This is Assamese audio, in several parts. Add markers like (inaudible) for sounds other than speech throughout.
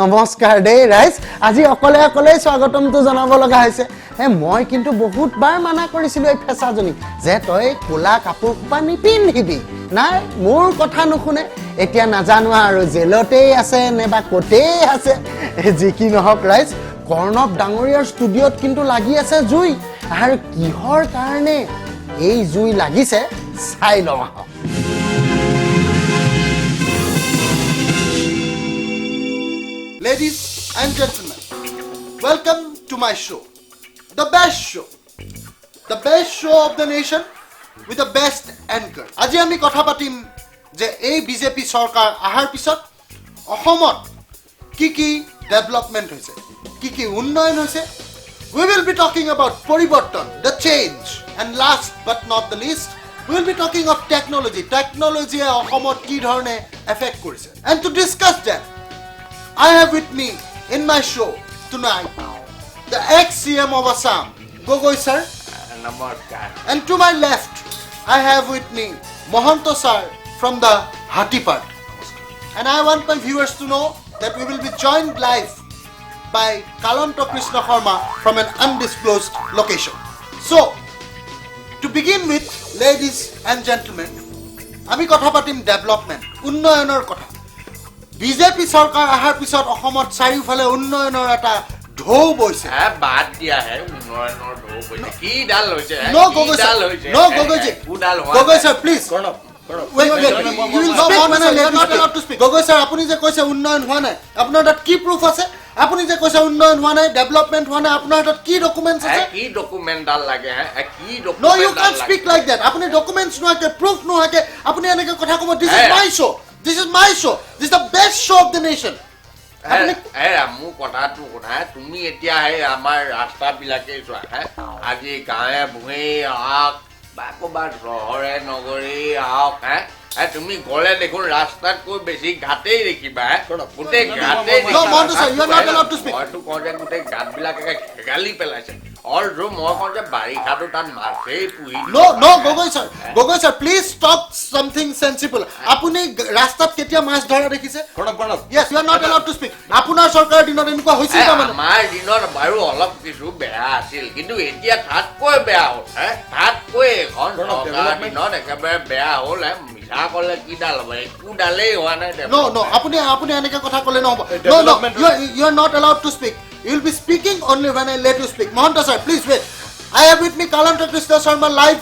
নমস্কাৰ দেই ৰাইজ। আজি অকলে অকলে স্বাগতমটো জনাব লগা হৈছে। হে, মই কিন্তু বহুতবাৰ মানা কৰিছিলোঁ এই ফেঁচাজনীক যে তই ক'লা কাপোৰ সোপা নিপিন্ধিবি। নাই, মোৰ কথা নুশুনে। এতিয়া নাজানো আৰু জেলতেই আছে নে বা ক'তেই আছে। যি কি নহওক ৰাইজ কৰ্ণৱ ডাঙৰীয়াৰ ষ্টুডিঅ'ত কিন্তু লাগি আছে জুই। আৰু কিহৰ কাৰণে এই জুই লাগিছে চাই লওঁ আহক। Ladies and gentlemen, welcome to my show. The best show. The best show of the nation with the best anchor. আজি আমি কথা পাতিম যে এই বিজেপি চৰকাৰ অহাৰ পিছত অসমত কি কি ডেভেলপমেণ্ট হৈছে কি কি উন্নয়ন হৈছে we will be talking about পৰিৱৰ্তন the change and last but not the least we will be talking of technology টেকনলজিয়ে অসমত কি ধৰণে এফেক্ট কৰিছে and to discuss that I have with me in my show tonight the ex-CM of Assam, Gogoi sir, নমস্কাৰ and to my left I have with me Mohanto sir from the Hati part. And I want my viewers to know that we will be joined live by Kalanto Krishna Sharma from an undisclosed location. So, to begin with, ladies and gentlemen, আমি কথা পাতিম ডেভেলপমেণ্ট উন্নয়নৰ কথা বিজেপি চৰকাৰ অহাৰ পিছত অসমত চাৰিওফালে উন্নয়নৰ এটা ঢৌ বৈছে হে বাদ দিয়া উন্নয়নৰ ঢৌ কিডাল হৈছে. গগৈ ছাৰ আপুনি যে কৈছে উন্নয়ন হোৱা নাই। আপোনাৰ তাত কি প্ৰুফ আছে আপুনি যে কৈছে উন্নয়ন হোৱা নাই ডেভেলপমেণ্ট হোৱা নাই আপোনাৰ হাতত কি ডকুমেণ্টছ আছে কি ডকুমেণ্টডাল লাগে কি নো you can? Speak like that আপুনি ডকুমেণ্টছ নোহোৱাকে প্ৰুফ নোহোৱাকে আপুনি এনেকে কথা ক'ব this is Hey. My show' this is my show' this the best show' of the nation হে, আপুনি হে, মোৰ কথাটো শুনা তুমি এতিয়া সেই আমাৰ ৰাস্তাবিলাকেই চোৱা হে আজি গাঁৱে ভূঞে আহক বা ক'ৰবাত চহৰে নগৰে আহক হে, তুমি গ'লে দেখোন ৰাস্তাতকৈ বেছি ঘাটেই দেখিবা গোটেই ঘাটেই. মইতো কওঁ যে গোটেই গাঁতবিলাকে হেগালি পেলাইছে। অলটো মই কওঁ যে বাৰিষাটো তাত মাছেই পুহি no no Gogoi sir Gogoi sir please stop something sensible আপুনি ৰাস্তাত কেতিয়া মাছ ধৰা দেখিছে? Yes you are not allowed to speak আপোনাৰ চৰকাৰৰ দিনত এনেকুৱা হৈছিল আমাৰ দিনত বাৰু অলপ কিছু বেয়া আছিল কিন্তু এতিয়া তাতকৈ বেয়া হ'ল তাতকৈ এখন চৰকাৰৰ দিনত একেবাৰে বেয়া হ'ল হে মিছা ক'লে কিডাল হ'ব একোডালেই হোৱা নাই নো নো আপুনি আপুনি এনেকে কথা ক'লে নহ'ব no no you are not allowed to speak you will be speaking only when I let you speak Mahanta sir please wait I have with me Kalanta Krishna Sharma live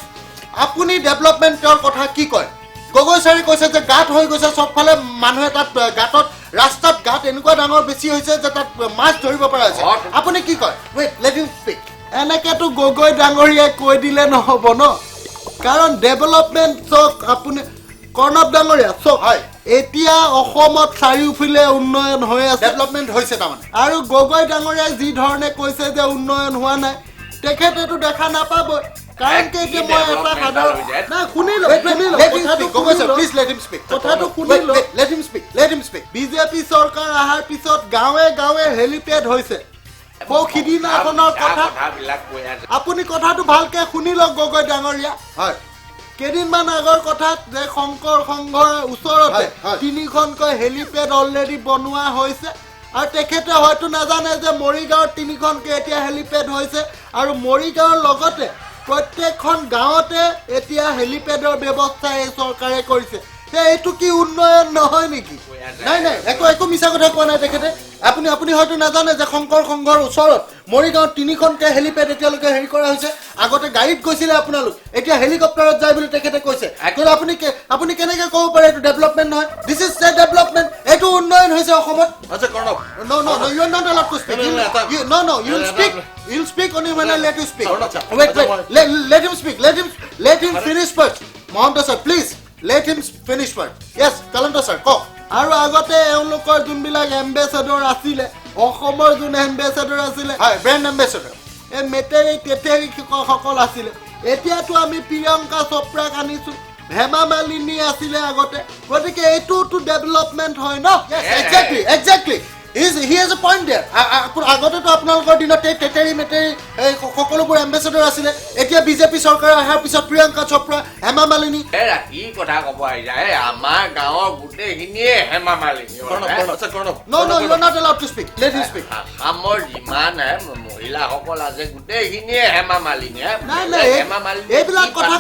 আপুনি ডেভেলপমেণ্টৰ কথা কি কয় গগৈ ছাৰে কৈছে যে গাঁত হৈ গৈছে চবফালে মানুহে তাত গাঁতত ৰাস্তাত গাঁত এনেকুৱা ডাঙৰ বেছি হৈছে যে তাত মাছ ধৰিব পৰা হৈছে। আপুনি কি কয়? ৱেট লেট ইউ স্পীক এনেকেতো গগৈ ডাঙৰীয়াই কৈ দিলে নহ'ব ন? কাৰণ ডেভেলপমেণ্ট চাওক আপুনি কৰ্ণৱ ডাঙৰীয়া চাওক হয়। এতিয়া অসমত চাৰিওফালে উন্নয়ন হৈ আছে। ডেভেলপমেণ্ট হৈছে তাৰমানে। আৰু গগৈ ডাঙৰীয়াই যি ধৰণে কৈছে যে উন্নয়ন হোৱা নাই তেখেতেতো দেখা নাপাবই। কাৰণ এতিয়া মই এটা সাধাৰণ নাই শুনি লওক শুনি লওক কথাটো শুনি লওক. বিজেপি চৰকাৰ অহাৰ পিছত গাঁৱে গাঁৱে হেলিপেড হৈছে। সিদিনাখনৰ কথা আপুনি কথাটো ভালকে শুনি লওক গগৈ ডাঙৰীয়া। হয়। কেইদিনমান আগৰ কথাত যে শংকৰ সংঘৰ ওচৰতে। তিনিখনকৈ হেলিপেড অলৰেডি বনোৱা হৈছে। আৰু তেখেতে হয়তো নাজানে যে মৰিগাঁৱত তিনিখনকৈ এতিয়া হেলিপেড হৈছে। আৰু মৰিগাঁৱৰ লগতে প্ৰত্যেকখন গাঁৱতে এতিয়া হেলিপেডৰ ব্যৱস্থা এই চৰকাৰে কৰিছে। এইটো কি উন্নয়ন নহয় নেকি নাই নাই একো একো মিছা কথা কোৱা নাই তেখেতে আপুনি আপুনি হয়তো নাজানে যে শংকৰ সংঘৰ ওচৰত মৰিগাঁৱত তিনিখনকৈ হেলিপেড এতিয়ালৈকে হেৰি কৰা হৈছে আগতে গাড়ীত গৈছিলে আপোনালোক এতিয়া হেলিকপ্টাৰত যায় বুলি তেখেতে কৈছে কিন্তু আপুনি আপুনি কেনেকে ক'ব পাৰে এইটো ডেভেলপমেণ্ট নহয় দিছ ইজ দ্য ডেভেলপমেণ্ট এইটো উন্নয়ন হৈছে অসমত আচ্ছা Karnav to speak. No, no, You, no, you, no, no, you will no, no, speak. no. You'll when I let you speak. Wait, wait. Let, let him speak. Let him let him finish first. Mahanta sir, please let him finish first. Yes, Kalanta sir, go. আৰু আগতে এওঁলোকৰ যোনবিলাক এম্বেচেডৰ আছিলে অসমৰ যোন এম্বেচেডৰ আছিলে Hi, brand ambassador. এই মেটেৰি সকল আছিলে এতিয়াতো আমি প্ৰিয়ংকা চোপ্ৰাক আনিছোঁ হেমা মালিনী আছিলে আগতে গতিকে এইটোতো ডেভেলপমেণ্ট হয় ন Yes, exactly, exactly. He has a point there আগতেতো আপোনালোকৰ দিনত এই তেতেৰি মেতেৰি এই সকলোবোৰ এম্বেচেডৰ আছিলে এতিয়া বিজেপি চৰকাৰ অহাৰ পিছত প্ৰিয়ংকা চোপ্ৰা হেমা মালিনী। এৰা কি কথা ক'ব আহিছা এই আমাৰ গাঁৱৰ গোটেইখিনিয়ে হেমা মালিনী। হে? ন ন you are not allowed to speak let you speak আসামৰ যিমান হে মহিলাসকল আছে গোটেইখিনিয়ে হেমা মালিনী হে? নাই নাই এই- হেমা মালিনী এইবিলাক কথা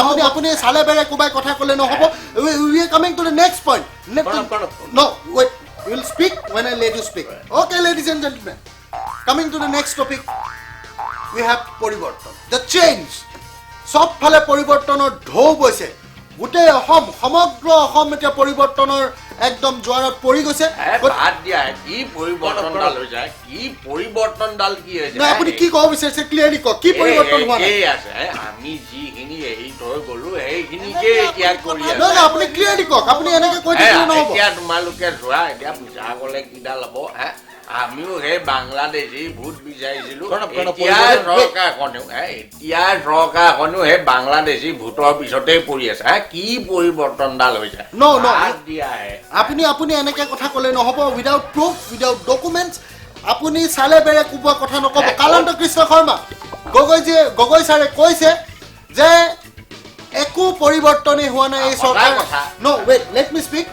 আপুনি আপুনি চালে বেৰে কোবাই কথা ক'লে নহ'ব। We are coming to the next point ladies and gentlemen coming to the next topic we have পৰিৱৰ্তন দ্য চেঞ্জ চবফালে পৰিৱৰ্তনৰ ঢৌ বৈছে গোটেই অসম সমগ্ৰ অসম এতিয়া পৰিৱৰ্তনৰ একদম জোৱাৰত পৰি গৈছে? আপুনি কি ক'ব বিচাৰিছে ক্লিয়াৰলি কওক কি পৰিৱৰ্তন হোৱা আছে? আমি যিখিনি এৰি থৈ গলো সেইখিনিকে এতিয়া কৰি নহয় আপুনি ক্লিয়াৰলি কওক আপুনি এনেকে কৈ থাকিলে নহ'ব এতিয়া তোমালোকে চোৱা এতিয়া বুজা গলে কিডাল হ'ব হে আমিও সেই বাংলাদেশী ভোট বিচাৰিছিলো। এতিয়া হে, সেই বাংলাদেশী ভোটৰ পিছতেই পৰি আছে। হে কি পৰিৱৰ্তনডাল হৈছে? আপুনি আপুনি এনেকে কথা ক'লে নহ'ব। উইদাউট প্ৰুফ উইদাউট ডকুমেণ্টছ আপুনি চালে বেৰে কোবোৱা কথা নক'ব। কালন্ত কৃষ্ণ শৰ্মা গগৈজীয়ে গগৈ ছাৰে কৈছে যে একো পৰিৱৰ্তনেই হোৱা নাই এই চৰকাৰ কথা। No' wait let me speak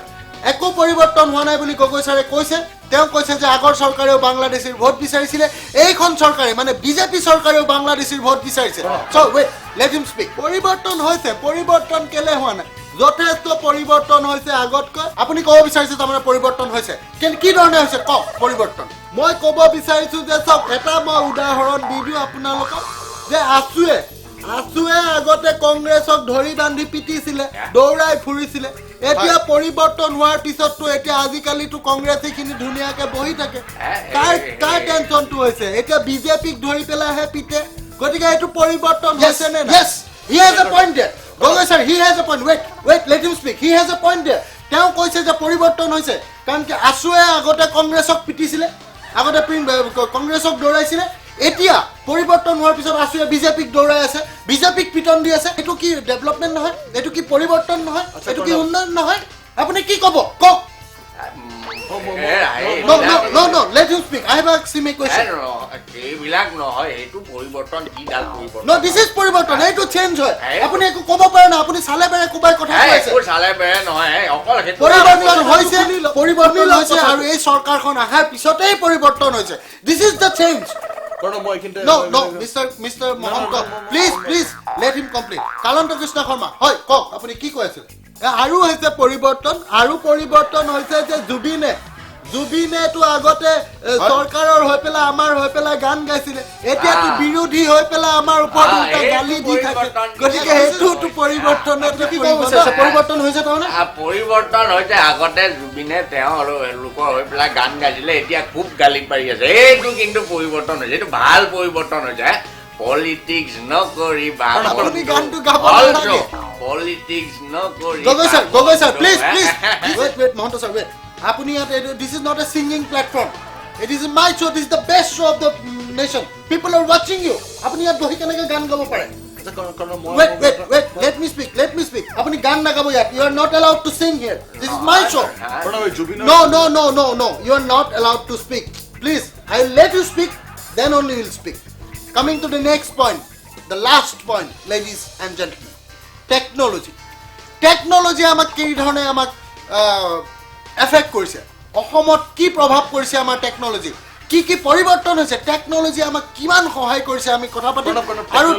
একো পৰিৱৰ্তন হোৱা নাই বুলি গগৈ ছাৰে কৈছে। তেওঁ কৈছে যে আগৰ চৰকাৰেও বাংলাদেশীৰ ভোট বিচাৰিছিলে। এইখন চৰকাৰে মানে বিজেপি চৰকাৰেও বাংলাদেশীৰ ভোট বিচাৰিছে। চ' ৱেট লেট পৰিৱৰ্তন হৈছে, পৰিৱৰ্তন কেলে হোৱা নাই? যথেষ্ট পৰিৱৰ্তন হৈছে আগতকৈ। আপুনি ক'ব বিচাৰিছে তাৰমানে পৰিৱৰ্তন হৈছে। কেলে কি ধৰণে হৈছে? কওক, পৰিৱৰ্তন। মই ক'ব বিচাৰিছো যে চাওক, এটা মই উদাহৰণ দি দিওঁ আপোনালোকক, যে আছুৱে আছুৱে আগতে কংগ্ৰেছক ধৰি বান্ধি পিটিছিলে দৌৰাই ফুৰিছিলে। এতিয়া পৰিৱৰ্তন হোৱাৰ পিছততো এতিয়া আজিকালিতো কংগ্ৰেছ এইখিনি ধুনীয়াকে বহি থাকে। কাৰ কাৰ টেনচনটো হৈছে? এতিয়া বিজেপিক ধৰি পেলাইহে পিতে গতিকে এইটো পৰিৱৰ্তন হৈছে নে Gogoi sir he has a point wait wait let you speak he has a point there তেওঁ কৈছে যে পৰিৱৰ্তন হৈছে। কাৰণ কি আছুৱে আগতে কংগ্ৰেছক পিটিছিলে আগতে কংগ্ৰেছক দৌৰাইছিলে। এতিয়া পৰিৱৰ্তন হোৱাৰ পিছত আছুৱে বিজেপিক দৌৰাই আছে। বিজেপিক পিটন দি আছে। এইটো কি ডেভেলপমেণ্ট নহয়? এইটো কি পৰিৱৰ্তন নহয়? এইটো কি। উন্নয়ন নহয়? আপুনি কি ক'ব? কওক। আপুনি একো ক'ব পাৰে না? আপুনি চালে বেৰে কোবাই কথা আছে। হৈছে পৰিৱৰ্তন হৈছে আৰু এই চৰকাৰখন অহাৰ পিছতেই পৰিৱৰ্তন হৈছে। This is the change Pranab এইখিনিতে no no mister mister Mahanta please please let him complete Kalanta Krishna Sharma হয় কওক আপুনি কি কৈ আছিলে আৰু হৈছে পৰিৱৰ্তন আৰু পৰিৱৰ্তন হৈছে যে জুবিনে জুবিনেতো আগতে চৰকাৰৰ হৈ পেলাই আমাৰ হৈ পেলাই গান গাইছিলে। এতিয়াতো বিৰোধী হৈ পেলাই আমাৰ ওপৰত উল্টা গালি দি থাকে। গতিকে সেইটোতো পৰিৱৰ্তন? পৰিৱৰ্তন হৈছে তাৰমানে পৰিৱৰ্তন হৈছে। আগতে জুবিনে তেওঁ লোকৰ হৈ পেলাই গান গাইছিলে এতিয়া খুব গালি পাৰি আছে। এইটো কিন্তু পৰিৱৰ্তন হৈছে। এইটো ভালো পৰিৱৰ্তন হৈছে। পলিটিক্স নকৰিবা আপুনি গানটো গাব নালাগে। পলিটিক্স নকৰি Gogoi sir Gogoi sir please please wait wait Mahanta sir wait আপুনি ইয়াত এইটো this is not a singing platform it is my show' this the best show' of the nation people are ৱাচিং ইউ আপুনি ইয়াত বহি কেনেকৈ গান গাব পাৰে আচ্ছা, প্ৰণৱ, প্ৰণৱ, মই- wait wait wait let me speak let me speak আপুনি গান নাগাব ইয়াত you are not allowed to sing here this is my show' Pranab, এই জুবিনৰ- No, no, no, no, no. You are not allowed to speak. Please, I'll let you speak, then only you'll speak. Coming to the next point, the last point, ladies and gentlemen. Technology. Technology আমাক কি ধৰণে আমাক এফেক্ট কৰিছে। অসমত কি প্ৰভাৱ পৰিছে আমাৰ টেকন'লজি কি কি পৰিৱৰ্তন হৈছে? টেকন'লজি আমাক কিমান সহায় কৰিছে আমি কথা পাতিম। আৰু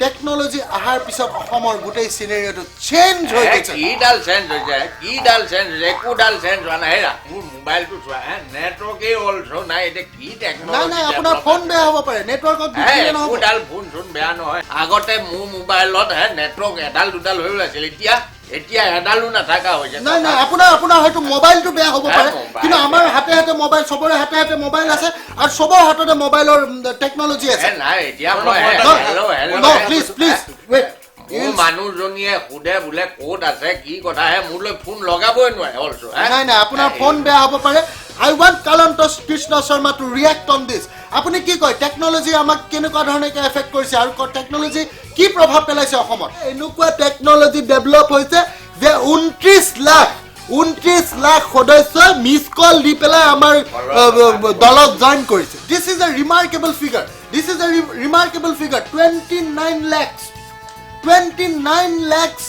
টেকন'লজি অহাৰ পিছত অসমৰ গোটেই চিনেৰিঅ'টো চেঞ্জ হৈ গৈছে। কিডাল চেঞ্জ হৈছে কিডাল চেঞ্জ হৈছে একোডাল চেঞ্জ হোৱা নাই হেৰা মোৰ মোবাইলটো চোৱা হে নেটৱৰ্কেই অলছ নাই এতিয়া কি নাই টেকন'লজি নাই আপোনাৰ ফোন বেয়া হ'ব পাৰে নেটৱৰ্কত একোডাল ফোন চোন বেয়া নহয়। আগতে মোৰ মোবাইলত হে নেটৱৰ্ক এডাল দুডাল হৈ ওলাইছিল এতিয়া এতিয়া এডালো নাথাকা হৈছে। নাই নাই আপোনাৰ আপোনাৰ হয়তো মোবাইলটো বেয়া হ'ব পাৰে। কিন্তু আমাৰ হাতে হাতে মোবাইল চবৰে হাতে হাতে মোবাইল আছে আৰু চবৰ হাততে মোবাইলৰ টেকন'লজি আছে। নাই এতিয়া please, হে, wait. মোৰ মানুহজনীয়ে সোধে বোলে ক'ত আছে কি কথা হে মোলৈ ফোন লগাবই নোৱাৰে অলছো নাই নাই আপোনাৰ ফোন বেয়া হ'ব পাৰে। I want Kalanta Krishna Sharma to react on this আপুনি কি কয় টেকন'লজি আমাক কেনেকুৱা ধৰণে এফেক্ট কৰিছে আৰু টেকন'লজি কি প্ৰভাৱ পেলাইছে অসমত এনেকুৱা টেকন'লজি ডেভেলপ হৈছে যে ঊনত্ৰিছ লাখ ঊনত্ৰিছ লাখ সদস্যই মিছ কল দি পেলাই আমাৰ দলত জইন কৰিছে this is a remarkable figure this is a remarkable figure twenty nine lakhs twenty nine lakhs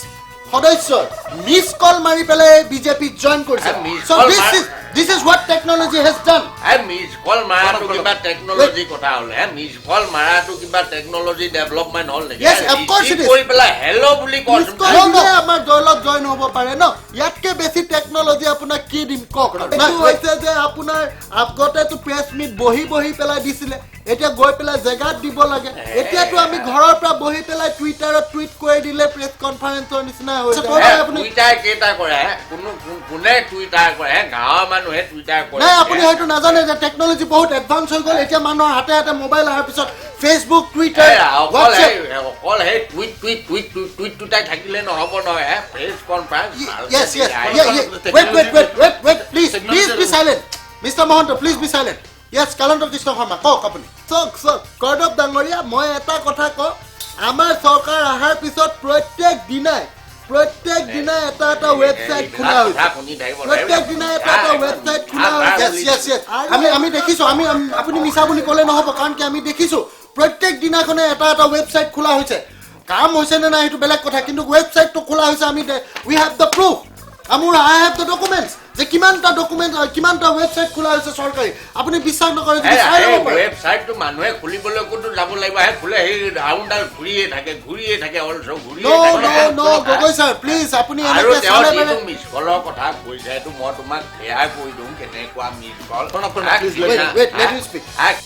সদস্য মিছ কল মাৰি পেলাই বিজেপিত জইন কৰিছে this is what technology has done হে মিছ কল মাৰাটো কিবা টেকনলজি কথা হ'ল হে মিছ কল মাৰাটো কিবা টেকনলজি ডেভেলপমেণ্ট হ'ল নেকি Yes, of course it Receive is. কৰি পেলাই হেল্ল' বুলি মিছ কচোন কল দিলে আমাৰ দলত জইন হ'ব পাৰে ন ইয়াতকে বেছি টেকনলজি আপোনাক কি দিম কওক এইটো হৈছে যে আপোনাৰ আগতেতো প্ৰেছ মিট বহি বহি পেলাই দিছিলে এতিয়া গৈ পেলাই জেগাত দিব লাগে এতিয়াতো আমি ঘৰৰ পৰা বহি পেলাই টুইটাৰত টুইট কৰি দিলে প্ৰেছ কনফাৰেন্সৰ নিচিনা হৈ যায় হে, আপুনি টুইটাৰ কেইটা কৰে হে কোনো টুইটাৰ কৰে গাঁৱৰ মানুহে টুইটাৰ কৰে নাই আপুনি হয়তো নাজানে যে টেকনলজি বহুত এডভান্স হৈ গ'ল এতিয়া মানুহৰ হাতে হাতে মোবাইল অহাৰ পিছত ফেচবুক টুইটাৰ অকল অকল সেই tweet tweet tweet tweet tweet টুইটাই থাকিলে নহ'ব নহয় press silent. Mr. Mahanta, please be silent. Yes, Kalanta Krishna Sharma কওক আপুনি চাওক চাওক কৰ্দব ডাঙৰীয়া মই এটা কথা কওঁ আমাৰ চৰকাৰ অহাৰ পিছত প্ৰত্যেক দিনাই প্ৰত্যেক দিনাই এটা এটা ৱেবছাইট খোলা হৈছে প্ৰত্যেক দিনাই এটা এটা ৱেবছাইট খোলা হৈছে. আমি আমি দেখিছো আমি আমি- আপুনি মিছা বুলি ক'লে নহ'ব কাৰণ কি আমি দেখিছো প্ৰত্যেক দিনাখনে এটা এটা ৱেবছাইট খোলা হৈছে কাম হৈছে নে নাই সেইটো বেলেগ কথা কিন্তু ৱেবছাইটটো খোলা হৈছে আমি উই হেভ দ্য প্ৰুফ মোৰ আই হেভ দ্য ডকুমেণ্টছ যে কিমানটা ডকুমেণ্ট কিমানটা ৱেবছাইট খোলা হৈছে চৰকাৰী। আপুনি বিশ্বাস নকৰে যদি চাই ল'ব পাৰে। ৱেবছাইটটো মানুহে খুলিবলৈকোতো যাব লাগিব। হে খোলে সেই ৰাউণ্ডাল ঘূৰিয়ে থাকে ঘূৰিয়ে থাকে অলছ ঘূৰিয়ে ন' থাকে। No' no' Gogoi sir please আপুনি এনেকৈ চালে মানে মিছ কলৰ কথা কৈছে সেইটো মই তোমাক সেয়াই কৈ দিওঁ কেনেকুৱা মিছ কল.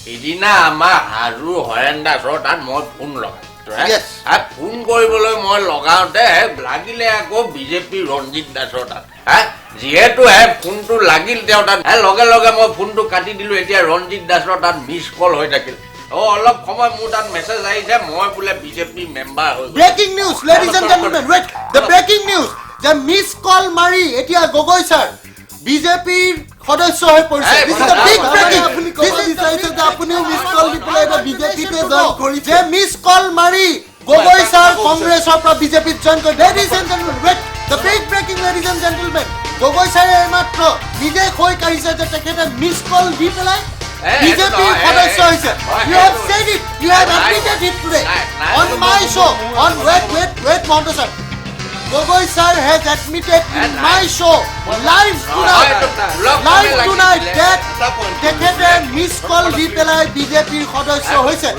সিদিনা আমাৰ হাজু হৰেণ দাসৰ তাত মই ফোন. হে, ফোন কৰিবলৈ মই লগাওঁতে লাগিলে আকৌ বিজেপি ৰঞ্জিত দাসৰ তাত হে? যিহেতু হে ফোনটো লাগিল তেওঁ তাত হে? লগে লগে মই ফোনটো কাটি দিলো এতিয়া ৰঞ্জিত দাসৰ তাত মিছ কল হৈ থাকিল। অ অলপ সময় মোৰ তাত মেছেজ আহিছে মই বোলে বিজেপি মেম্বাৰ হৈ গ'লো। Breaking news ladies and gentlemen wait the breaking news যে মিছ কল মাৰি এতিয়া গগৈ ছাৰ বিজেপিৰ সদস্য হৈ পৰিছে এই, This is a big কথা- breaking. আপুনি ক'ব This is- বিচাৰিছে যে আপুনিও মিছ কল দি পেলাই এতিয়া বিজেপিতে জইন কৰিছে যে মিছ কল মাৰি গগৈ ছাৰ কংগ্ৰেছৰ পৰা বিজেপিত জইন কৰি ladies and gentlemen wait the big breaking ladies and gentlemen Gogoi ছাৰে এইমাত্ৰ নিজে কৈ কাঢ়িছে যে তেখেতে মিছ কল দি পেলাই এই, বিজেপিৰ সেইটো নহয়, সদস্য এই, হৈছে হয়, ইউ হেভ সেইটো- said it you have নাই, admitted it today নাই, নাই, on সেইটো my মই- show on wait wait wait Mohanto sir Gogoi sir has admitted in my show. Live এইটো tonight. Live tonight that তেখেতে মিছ কল দি পেলাই বিজেপিৰ সদস্য হৈছে।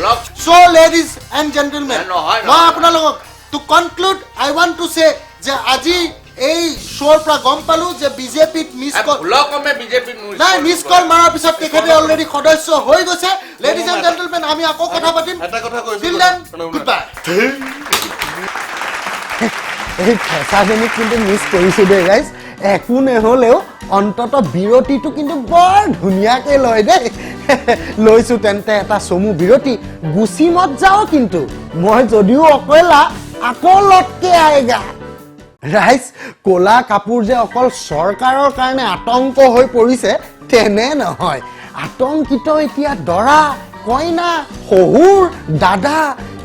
চ' লেডিজ এণ্ড জেণ্টেলমেন মই আপোনালোকক to conclude I want to say যে আজি এই শ্ব'ৰ পৰা গম পালো যে বিজেপিত মিছ কল নাই মিছ কল মাৰাৰ পিছত তেখেতে অলৰেডি সদস্য হৈ গৈছে। লেডিজ এণ্ড জেণ্টেলমেন আমি আকৌ কথা পাতিম। এটা কথা কৈছো এই ফেঁচাজনীক কিন্তু মিছ কৰিছোঁ দেই গাইজ একো নহ'লেও অন্তত বিৰতিটো কিন্তু বৰ ধুনীয়াকৈ লয় দেই। (laughs) লৈছোঁ তেন্তে এটা চমু বিৰতি। গুচি মত যাওঁ কিন্তু। মই যদিও অকলা আকৌ লটকে আয়েগা ৰাইজ ক'লা কাপোৰ যে অকল চৰকাৰৰ কাৰণে আতংক হৈ পৰিছে, তেনে নহয়। আতংকিত এতিয়া দৰা, কইনা, শহুৰ, দাদা,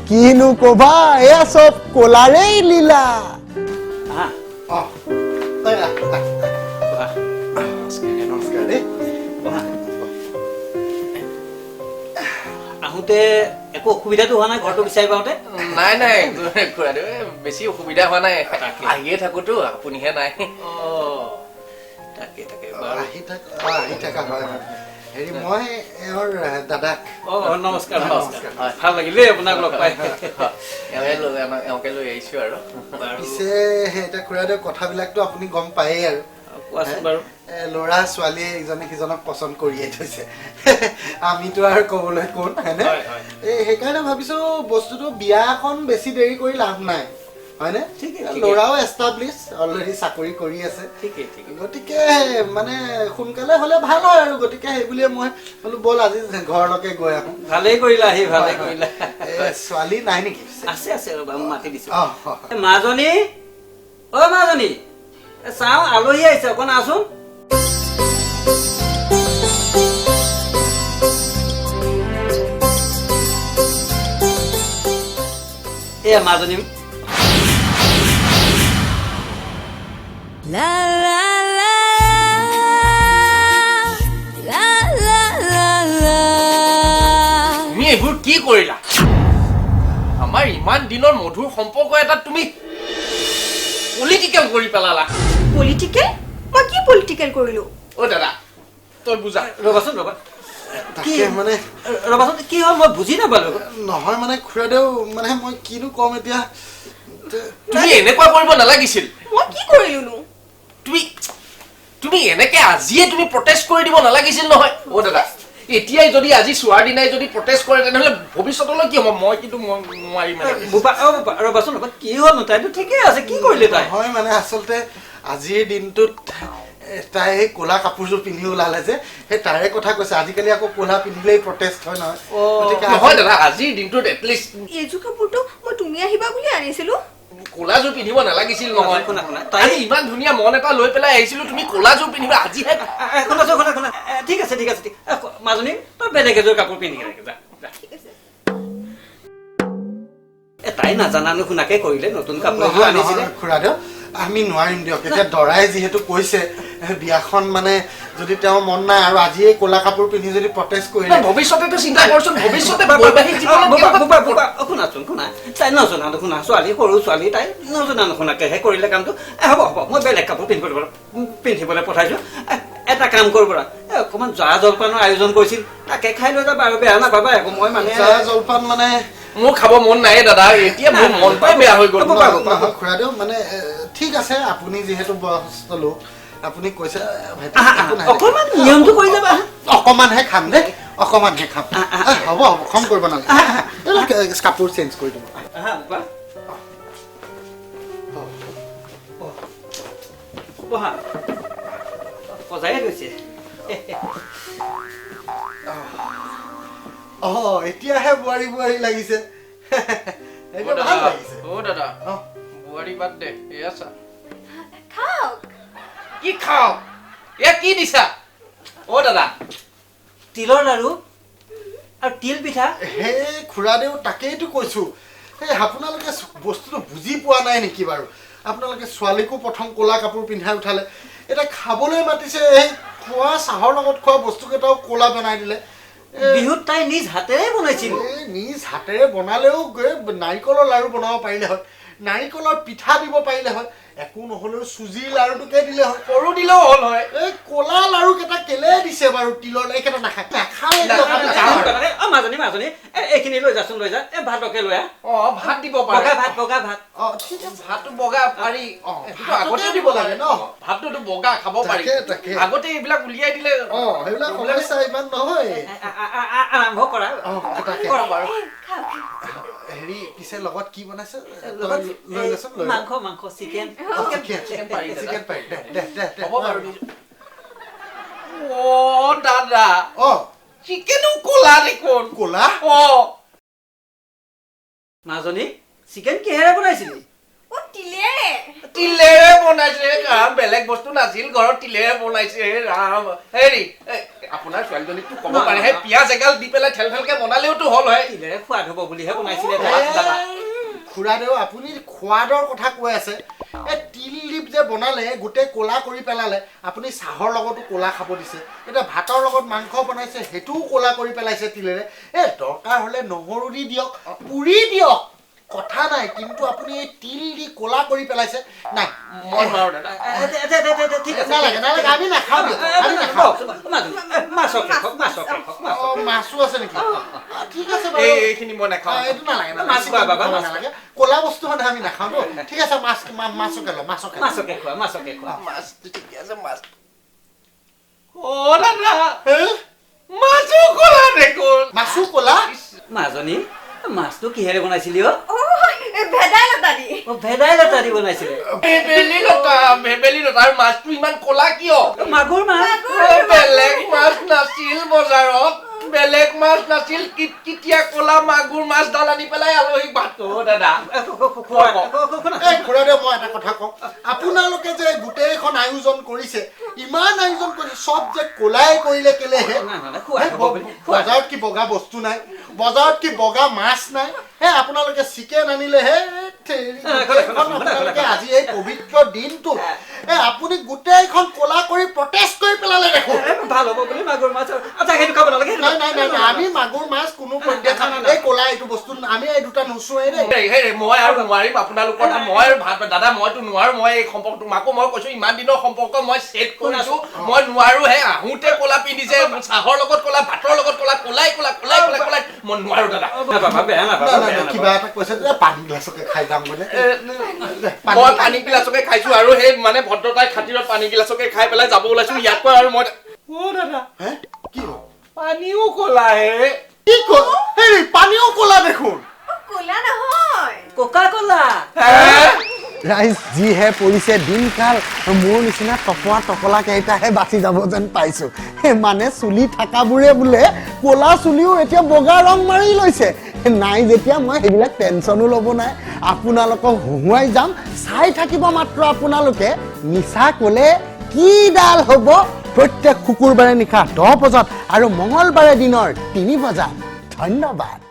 কিনো ক'বা, এয়া চব ক'লাৰেই লীলা। আহোঁতে একো অসুবিধাটো হোৱা নাই ঘৰটো বিচাৰি পাওঁতে নাই নাই খুৰাদেউ বেছি অসুবিধা হোৱা নাই আহিয়ে থাকোতো আপুনিহে নাই অঁ তাকে তাকে আহি থাকা হয়। হেৰি মই এওঁৰ দাদাক অঁ নমস্কাৰ নমস্কাৰ। ভাল লাগিল দেই আপোনাক লগ পাই এওঁকে লৈ আহিছো আৰু পিছে এতিয়া খুৰাদেউ কথাবিলাকতো আপুনি গম পায়েই আৰু কোৱাচোন বাৰু ল'ৰা ছোৱালীয়ে ইজনে সিজনক পচন্দ কৰিয়ে থৈছে আমিতো আৰু ক'বলৈ কোন হয়নে হয়, হয়। এই সেইকাৰণে ভাবিছো বস্তুটো বিয়াখন বেছি দেৰি কৰি লাভ নাই হয়নে। ল'ৰাও এষ্টাব্লিছ অলৰেডি চাকৰি কৰি আছে গতিকে মানে সোনকালে হ'লে ভাল হয় আৰু গতিকে সেইবুলিয়ে মই বোলো ব'ল আজি ঘৰলৈকে গৈ আহোঁ ভালেই কৰিলা আহি ভালেই কৰিলা ছোৱালী নাই নেকি? আছে আছে ৰ'বা মই মাতি দিছো মাজনী অ মাজনী চাওঁ আলহী আহিছে অকণ আহচোন এয়া মাজনী তুমি এইবোৰ কি কৰিলা? আমাৰ ইমান দিনৰ মধুৰ সম্পৰ্ক এটা তুমি পলিটিকেল কৰি পেলালা। পলিটিকেল মই কি পলিটিকেল কৰিলো? অ' দাদা তই বুজা। ৰ'বাচোন ৰ'বা। তাকে মানে ৰ'বাচোন কি হ'ল? মই বুজি নাপালো। নহয় মানে খুৰাদেউ মানে মই কিনো ক'ম এতিয়া। তুমি এনেকুৱা কৰিব নালাগিছিল। মই কি কৰিলোনো? তুমি তুমি এনেকে আজিয়ে তুমি প্ৰটেষ্ট কৰি দিব নালাগিছিল নহয়। অ' দাদা এতিয়াই যদি আজি চোৱাৰ দিনাই যদি প্ৰটেষ্ট কৰে তেনেহ'লে ভৱিষ্যতলৈ কি হ'ব? মই কিন্তু মই নোৱাৰিম এনেকে। বোপা অ বোপা ৰ'বাচোন ৰ'বা কি হ'লনো তাইতো ঠিকেই আছে কি কৰিলে তাই? নহয় মানে আচলতে আজিৰ দিনটোত তাই এই ক'লা কাপোৰযোৰ পিন্ধি ওলালে যে সেই তাৰে কথা কৈছে। আজিকালি আকৌ ক'লা পিন্ধিলেই প্ৰটেষ্ট হয় নহয়। নহয় দাদা আজিৰ দিনটোত এটলিষ্ট এইযোৰ কাপোৰটো মই তুমি আহিবা বুলি আনিছিলো। ক'লাযোৰ পিন্ধিব নালাগিছিল নহয়। শুনা, শুনা, তাই তাই- ইমান ধুনীয়া মন এটা লৈ পেলাই আহিছিলো তুমি ক'লাযোৰ পিন্ধিবা আজিহে এ, শুনাচোন শুনা শুনা এ, ঠিক আছে ঠিক আছে মাজনী তই বেলেগ এযোৰ কাপোৰ পিন্ধি কেনেকে যা যা। ঠিক আছে। এ তাই নাজানানো শুনাকে কৰিলে নতুন কাপোৰ আনিছিলে। খুৰাদেউ আমি নোৱাৰিম দিয়ক। এতিয়া দৰাই যিহেতু কৈছে বিয়াখন মানে যদি তেওঁৰ মন নাই আৰু আজিয়ে ক'লা কাপোৰ পিন্ধি যদি প্ৰটেষ্ট কৰিলে। ভৱিষ্যতেতো চিন্তা কৰচোন ভৱিষ্যতে শুনাচোন শুনা তাই নজনা নুশুনা ছোৱালী সৰু ছোৱালী তাই নজনা নুশুনাকেহে কৰিলে কামটো। এ, হ'ব হ'ব মই বেলেগ কাপোৰ পিন্ধিবলৈ পিন্ধিবলৈ পঠাইছো। এটা কাম কৰিব পৰা অকণমান জা জলপানৰ আয়োজন কৰিছিল তাকে খাই লৈ যাবা আৰু বেয়া নাপাবা আকৌ মই মানে জা জলপান মানে মোৰ খাব মন নাই দাদা। এতিয়া মোৰ মনটোৱে বেয়া হৈ গ'ল। খুৰাদেউ মানে ঠিক আছে আপুনি যিহেতু বয়সস্থ লোক আপুনি কৈছে। অকণমান নিয়মটো কৰি যাবা অকমানহে খাম দেই অকমানহে খাম। হ'ব হ'ব খং কৰিব নালাগে। কাপোৰ চেঞ্জ কৰি দিব। সজায়ে গৈছে। অ এতিয়াহে বোৱাৰী বোৱাৰী লাগিছে। এইটো ভাল লাগিছে। অ দাদা অ। বোৱাৰী বাদ দে এয়া চা। খাওক। কি খাও এয়া কি দিছা অ দাদা। তিলৰ লাৰু আৰু তিল পিঠা। সেই খুৰাদেউ তাকেইতো কৈছো। এই আপোনালোকে বস্তুটো বুজি পোৱা নাই নেকি বাৰু? আপোনালোকে ছোৱালীকো প্ৰথম ক'লা কাপোৰ পিন্ধাই উঠালে। এতিয়া খাবলৈ মাতিছে এই খোৱা চাহৰ লগত খোৱা বস্তুকেইটাও ক'লা বনাই দিলে। বিহুত তাই নিজ হাতেৰে বনাইছিল। নিজ হাতেৰে বনালেও নাৰিকলৰ লাৰু বনাব পাৰিলে হয় নাৰিকলৰ পিঠা দিব পাৰিলে হয় একো নহ'লেও চুজিৰ লাৰুটোকে দিলে হয়। সৰু দিলেও হ'ল হয়। এই ক'লা লাৰু কেইটা কেলে দিছে বাৰু? তিলৰ এইকেইটা নাখায় নাখায় মাজনী মাজনী এইখিনি লৈ যাচোন লৈ যা। এই ভাতকে লৈ আহ। অ ভাত দিব বগা পাৰে ভাত বগা ভাত। অ ঠিক আছে। ভাতটো বগা পাৰি। অ, আগতে দিব লাগে ন? ভাতটোতো বগা খাব পাৰি। আগতে এইবিলাক উলিয়াই দিলে অ সেইবিলাক সমস্যা ইমান নহয়। আৰম্ভ কৰা। অ তাকে। কৰা বাৰু। হেৰি পিছে লগত কি বনাইছে? লৈ লৈছোন মাংস মাংস চিকেন। চিকেন পাৰি। চিকেন পাৰি। দে দে দে দে হ'ব বাৰু। অ দাদা। অ। চিকেনো ক'লা দেখোন ক'লা? অ মাজনী চিকেন কিহেৰে বনাইছিলি? তিলেৰে। তিলেৰে বনাইছে ৰাম বেলেগ বস্তু নাছিল ঘৰত তিলেৰে বনাইছে ৰাম হেৰি আপোনাৰ ছোৱালীজনীকতো ক'ব পাৰে হে পিঁয়াজ এগাল দি পেলাই ঠেল ঠেলকে বনালেওতো হ'ল হয়। তিলেৰে সোৱাদ হ'ব বুলিহে বনাইছিলে খুৰাদেউ আপুনি সোৱাদৰ কথা কৈ আছে। এই তিল দীপ যে বনালে গোটেই ক'লা কৰি পেলালে আপুনি চাহৰ লগতো ক'লা খাব দিছে। এতিয়া ভাতৰ লগত মাংস বনাইছে সেইটোও ক'লা কৰি পেলাইছে তিলেৰে। এই দৰকাৰ হ'লে নহৰু দি দিয়ক পুৰি দিয়ক। কথা নাই কিন্তু আপুনি এই তিল দি ক'লা কৰি পেলাইছে নাই মই নোৱাৰো দাদা ঠিক আছে নালাগে নালাগে আমি নাখাওঁ আমি নাখাওঁ মাছকে মাছো আছে নেকি ঠিক আছে এইখিনি মই নাখাওঁ এইটো নালাগে নালাগে। ক'লা বস্তু মানে আমি নাখাওঁতো ঠিক আছে মাছ মাছকে লওঁ মাছকে খোৱা মাছকে খোৱা মাছটো ঠিকে আছে মাছ অ দাদা হে? মাছো ক'লা দেখোন মাছো ক'লা মাজনী মাছটো কিহেৰে বনাইছিলি অ? অ এ, ভেদাইলতা দি। অ, ভেদাইলতা দি বনাইছিলে। ভেবেলি লতা ভেবেলি লতাৰ মাছটো ইমান ক'লা কিয়? মাগুৰ মাছ। অ, বেলেগ মাছ নাছিল বজাৰত। বেলেগ মাছ নাছিল কিটকিটীয়া ক'লা মাগুৰ মাছডাল আনি পেলাই আলহীক ভাত অ দাদা। এ, খো- খো- খো- খোৱা, খো- খো- শুনা। এই খুৰাদেউ মই এটা কথা কওঁ। আপোনালোকে যে গোটেইখন আয়োজন কৰিছে ইমান আয়োজন কৰিছে চব যে ক'লাই কৰিলে কেলেহে। বজাৰত কি বগা বস্তু নাই? বজাৰত কি বগা মাছ নাই? হে আপোনালোকে চিকেন আনিলে হে আপোনালোকে। আজি এই পবিত্ৰ দিনটো এ আপুনি গোটেইখন ক'লা কৰি প্ৰটেষ্ট কৰি পেলালে দেখোন। ভাল হ'ব বুলি মাগুৰ মাছ। আচ্ছা সেইটো খাব নালাগে নাই নাই নাই আমি মাগুৰ মাছ কোনো পধ্যে খাম এই ক'লা এইটো বস্তু আমি এই দুটা নোচোৱেই দেই। হেই, মই আৰু নোৱাৰিম আপোনালোকৰ মই আৰু ভাত দাদা মইতো নোৱাৰো মই এই সম্পৰ্কটো মাকো মই কৈছো ইমান দিনৰ সম্পৰ্ক মই ছেট কৰিছো মই নোৱাৰো হে আহোঁতে ক'লা পিন্ধিছে চাহৰ লগত ক'লা ভাতৰ লগত ক'লা ক'লাই ক'লা ক'লাই ক'লাই ক'লাই। মই নোৱাৰো দাদা বেয়া নাপাবা কিবা এটা কৈছে পানী গিলাচকে খাই যাম বোলে মই পানী গিলাচকে খাইছো আৰু সেই মানে ভদ্ৰতাই খাতিৰত পানী গিলাচকে খাই পেলাই যাব ওলাইছো ইয়াতকৈ আৰু মই অ দাদা? কি? পানীও ক'লা হে কি কল হেৰি পানীও ক'লা দেখোন ক'লা নহয় কোকা কোলা? ৰাইজ যিহে পৰিছে দিনকাল মোৰ নিচিনা টপৰা টপলা কেইটাহে বাচি যাব যেন পাইছো। মানে চুলি থাকাবোৰে বোলে ক'লা চুলিও এতিয়া বগা ৰং মাৰি লৈছে। নাই যেতিয়া মই সেইবিলাক টেনচনো ল'ব নাই। আপোনালোকক হঁহুৱাই যাম। চাই থাকিব মাত্ৰ আপোনালোকে। মিছা ক'লে কিডাল হ'ব? প্ৰত্যেক শুকুৰবাৰে নিশা দহ বজাত আৰু মঙলবাৰে দিনৰ তিনি বজাত। ধন্যবাদ।